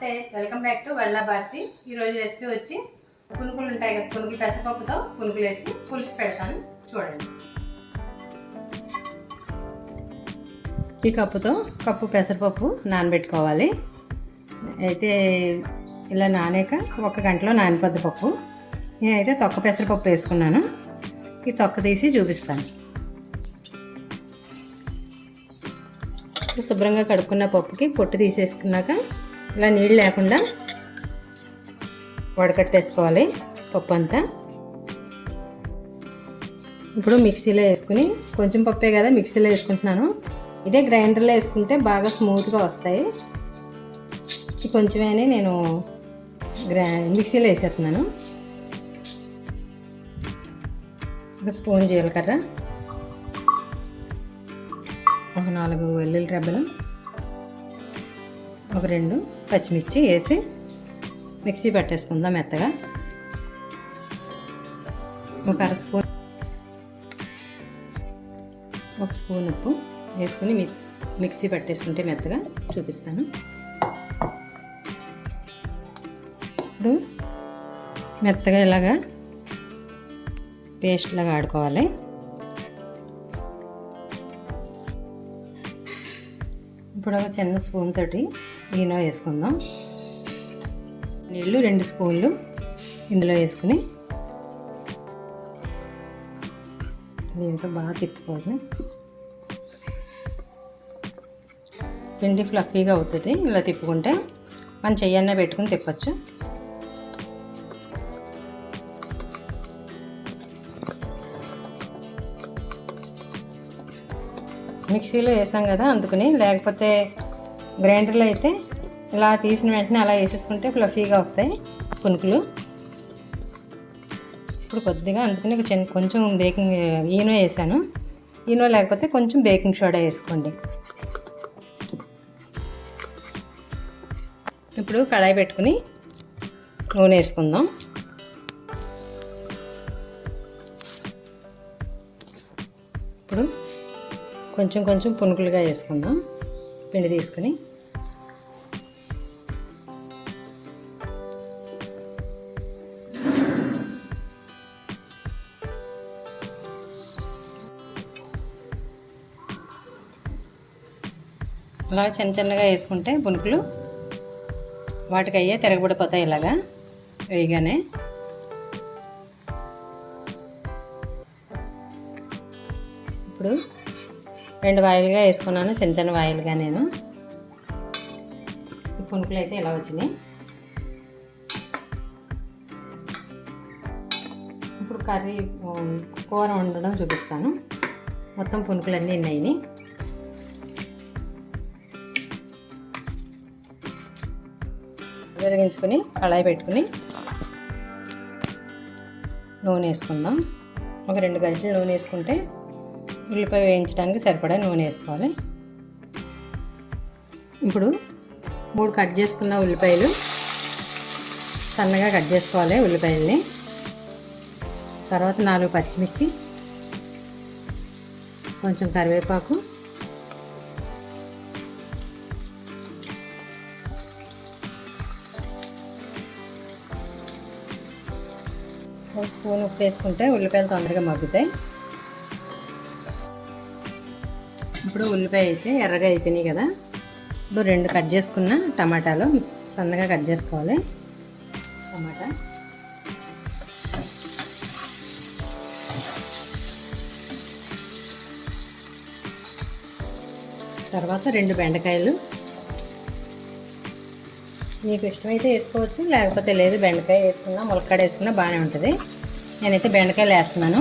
నమస్తే. Welcome back to వల్లా భారతి ఈరోజు రెసిపీ వచ్చి పునుకులు ఉంటాయి కదా పునుకులు పెసరపప్పుతో పునుకులు వేసి పులుసు పెడతాను. చూడండి. ఈ కప్పుతో కప్పు పెసరపప్పు నానబెట్టుకోవాలి. అయితే ఇలా నానాక ఒక గంటలో నానిపోద్ది పప్పు. నేనైతే తొక్క పెసరపప్పు వేసుకున్నాను. ఈ తొక్క తీసి చూపిస్తాను. శుభ్రంగా కడుక్కున్న పప్పుకి పొట్టు తీసేసుకున్నాక ఇలా నీళ్ళు లేకుండా వడకట్టేసుకోవాలి పప్పు అంతా ఇప్పుడు మిక్సీలో వేసుకుని కొంచెం పప్పే కదా మిక్సీలో వేసుకుంటున్నాను. ఇదే గ్రైండర్లో వేసుకుంటే బాగా స్మూత్గా వస్తాయి. కొంచెమే కొంచెమేనే నేను గ్రా మిక్సీలో వేసేస్తున్నాను. ఒక స్పూన్ జీలకర్ర ఒక నాలుగు వెల్లుల్లి రెబ్బలు ఒక రెండు పచ్చిమిర్చి వేసి మిక్సీ పట్టేసుకుందాం మెత్తగా. ఒక అర స్పూన్ ఒక స్పూన్ ఉప్పు వేసుకుని మి మిక్సీ పట్టేసుకుంటే మెత్తగా చూపిస్తాను. ఇప్పుడు మెత్తగా ఇలాగా పేస్ట్ లాగా ఆడుకోవాలి. ఇప్పుడు ఒక చిన్న స్పూన్ తోటి ఈనో వేసుకుందాం. నీళ్ళు రెండు స్పూన్లు ఇందులో వేసుకుని. దీంతో బాగా తిప్పుకోవాలి. పిండి ఫ్లఫీగా అవుతుంది ఇలా తిప్పుకుంటే. మనం చెయ్యన్న పెట్టుకుని తిప్పచ్చు. మిక్సీలో వేసాం కదా అందుకని లేకపోతే గ్రైండర్లో అయితే ఇలా తీసిన వెంటనే అలా వేసేసుకుంటే ఫ్లఫీగా వస్తాయి పునుకులు. ఇప్పుడు కొద్దిగా అందుకని చిన్న కొంచెం బేకింగ్ ఈనో వేసాను. ఈనో లేకపోతే కొంచెం బేకింగ్ సోడా వేసుకోండి. ఇప్పుడు కడాయి పెట్టుకుని నూనె వేసుకుందాం. ఇప్పుడు కొంచెం కొంచెం పునుకులుగా వేసుకుందాం. పిండి తీసుకుని అలా చిన్న చిన్నగా వేసుకుంటే పునుకులు వాటికి అయ్యే తిరగబడిపోతాయి ఇలాగా వేయగానే. ఇప్పుడు రెండు వాయిలుగా వేసుకున్నాను చిన్న చిన్న వాయిలుగా నేను. ఈ పునుకులు అయితే ఇలా వచ్చినాయి. ఇప్పుడు కర్రీ కూర వండడం చూపిస్తాను. మొత్తం పునుకులన్నీ ఉన్నాయి వెలిగించుకొని కళాయి పెట్టుకుని నూనె వేసుకుందాం. ఒక రెండు గంటలు నూనె వేసుకుంటే ఉల్లిపాయ వేయించడానికి సరిపడా నూనె వేసుకోవాలి. ఇప్పుడు మూడు కట్ చేసుకున్న ఉల్లిపాయలు సన్నగా కట్ చేసుకోవాలి ఉల్లిపాయల్ని. తర్వాత నాలుగు పచ్చిమిర్చి కొంచెం కరివేపాకు ఒక స్పూన్ ఉప్పు వేసుకుంటే ఉల్లిపాయలు తొందరగా మగ్గుతాయి. ఇప్పుడు ఉల్లిపాయ అయితే ఎర్రగా అయిపోయినాయి కదా. ఇప్పుడు రెండు కట్ చేసుకున్న టమాటాలు సన్నగా కట్ చేసుకోవాలి. టమాటా. తర్వాత రెండు బెండకాయలు. మీకు ఇష్టమైతే వేసుకోవచ్చు లేకపోతే లేదు బెండకాయ వేసుకున్నా ములక్కాడ వేసుకున్నా బాగానే ఉంటుంది. నేనైతే బెండకాయలు వేస్తున్నాను.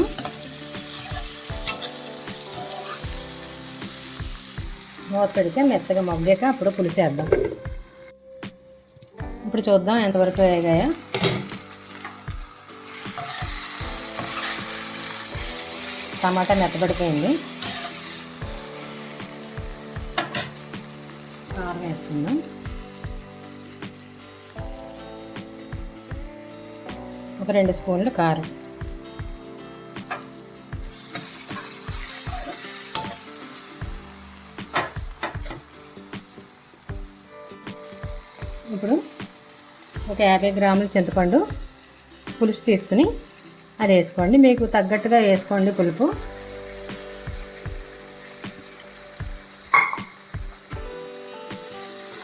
మూత పెడితే మెత్తగా మగ్గాక అప్పుడు పులిసేద్దాం. ఇప్పుడు చూద్దాం ఎంతవరకు వేగాయో. టమాటా మెత్తబడిపోయింది. కారం వేసుకుందాం. ఒక రెండు స్పూన్లు కారం. ఇప్పుడు ఒక యాభై గ్రాముల చింతపండు పులుసు తీసుకుని అది వేసుకోండి. మీకు తగ్గట్టుగా వేసుకోండి పులుపు.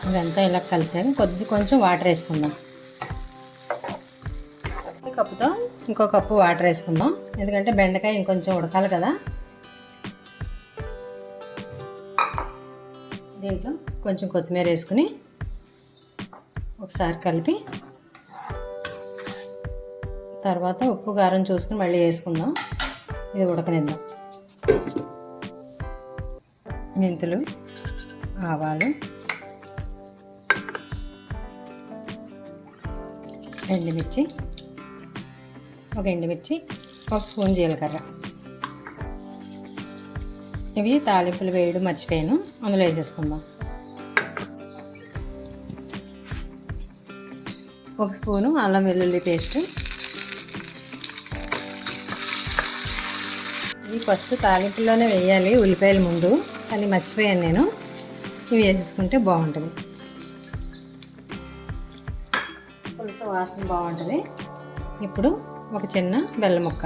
ఇదంతా ఇలా కలిసాక కొద్ది కొంచెం వాటర్ వేసుకుందాం. ఈ కప్పుతో ఇంకో కప్పు వాటర్ వేసుకుందాం. ఎందుకంటే బెండకాయ ఇంకొంచెం ఉడకాలి కదా. దీంట్లో కొంచెం కొత్తిమీర వేసుకుని ఒకసారి కలిపి తర్వాత ఉప్పు కారం చూసుకుని మళ్ళీ వేసుకుందాం. ఇది ఉడకనిద్దాం. మెంతులు ఆవాలు ఎండుమిర్చి ఒక ఎండుమిర్చి ఒక స్పూన్ జీలకర్ర. ఇవి తాలింపులు వేయడం మర్చిపోయాను. అందులో వేసేసుకుందాం. ఒక స్పూను అల్లం వెల్లుల్లి పేస్ట్. ఇది ఫస్ట్ తాలింపులోనే వేయాలి ఉల్లిపాయల ముందు కానీ మర్చిపోయాను నేను. ఇవి వేసేసుకుంటే బాగుంటుంది. పులుసు వాసన బాగుంటుంది. ఇప్పుడు ఒక చిన్న బెల్లం ముక్క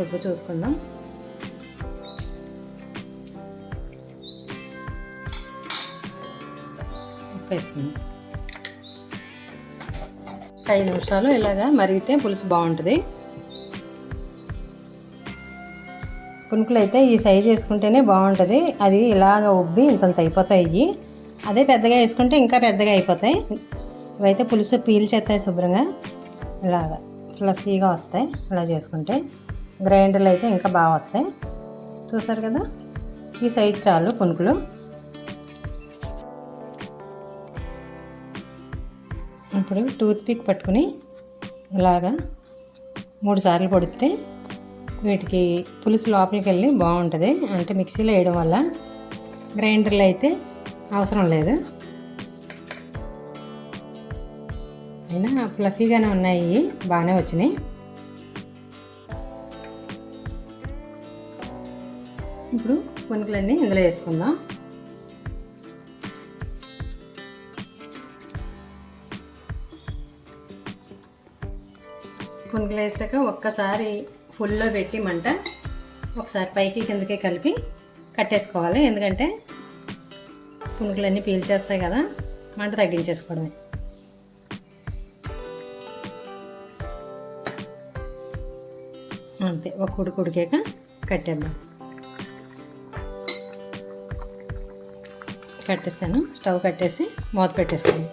రుబ్బు చూసుకుందాం. ఉప్పు వేసుకుందాం ఐదు నిమిషాలు ఇలాగా మరిగితే పులుసు బాగుంటుంది. పునుకులు అయితే ఈ సైజ్ వేసుకుంటేనే బాగుంటుంది. అది ఇలాగ ఉబ్బి ఇంతంత అయిపోతాయి అదే పెద్దగా వేసుకుంటే ఇంకా పెద్దగా అయిపోతాయి. ఇవైతే పులుసు పీల్చేస్తాయి శుభ్రంగా. ఇలాగా ఫ్లఫీగా వస్తాయి. ఇలా చేసుకుంటే. గ్రైండర్లు అయితే ఇంకా బాగా వస్తాయి. చూసారు కదా? ఈ సైజ్ చాలు పునుకులు. ఇప్పుడు టూత్ పిక్ పట్టుకుని ఇలాగా మూడు సార్లు పొడితే వీటికి పులుసు లోపలికి వెళ్ళి బాగుంటుంది. అంటే మిక్సీలో వేయడం వల్ల గ్రైండర్లు అయితే అవసరం లేదు. అయినా ఫ్లఫీగానే ఉన్నాయి. బాగానే వచ్చినాయి. ఇప్పుడు పునుకులన్నీ ఇందులో వేసుకుందాం. పునుకులు వేసాక ఒక్కసారి ఫుల్లో పెట్టి మంట ఒకసారి పైకి కిందకి కలిపి కట్టేసుకోవాలి. ఎందుకంటే పునుకులన్నీ పీల్చేస్తాయి కదా మంట తగ్గించేసుకోవడమే. అంతే ఒక ఉడికి ఉడికాక కట్టేద్దాం. కట్టేసాను. స్టవ్ కట్టేసి మూత పెట్టేస్తాను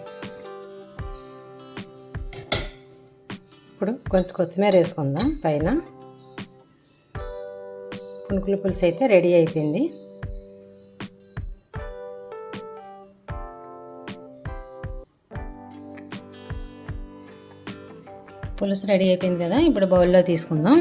ఇప్పుడు కొంచెం కొత్తిమీర వేసుకుందాం పైన. పునుకుల పులుసు అయితే రెడీ అయిపోయింది. పులుసు రెడీ అయిపోయింది కదా ఇప్పుడు బౌల్లో తీసుకుందాం.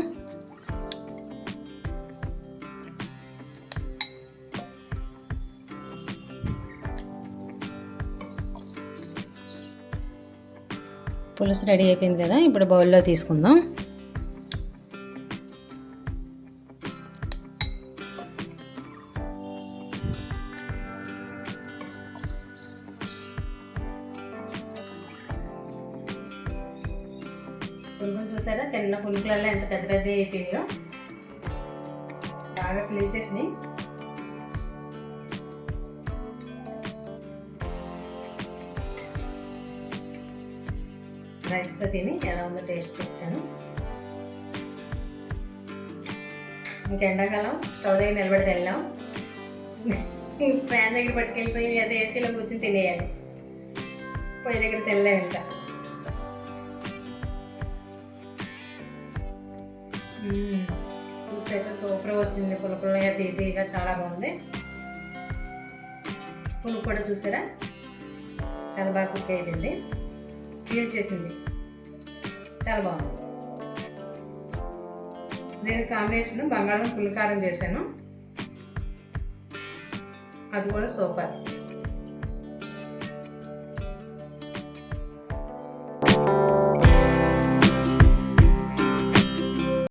పులుసు రెడీ అయిపోయింది కదా ఇప్పుడు బౌల్లో తీసుకుందాం. పులుగులు చూసారా? చిన్న పులుగులలో ఎంత పెద్ద పెద్ద అయిపోయాయో. బాగా పిలిచేసినాయి. రైస్తో తిని ఎలా ఉందో టేస్ట్ చెప్తాను ఇంక ఎండాకాలం స్టవ్ దగ్గర నిలబడి తెల్లాం ఫ్యాన్ దగ్గర పట్టుకెళ్ళిపోయి అదే ఏసీలో కూర్చొని తినేయాలి. పొయ్యి దగ్గర తెల్లాం ఇంకా. ఫ్రూట్స్ అయితే సూపర్ వచ్చింది. పులుపులుగా తీతీగా చాలా బాగుంది. పులుపు కూడా చూసారా? చాలా బాగా కుక్ అయిపోయింది పీల్ చేసింది. చాలా బాగుంది. నేను కాంబినేషన్ బంగాళం పులికారం చేశాను. అది కూడా సూపర్.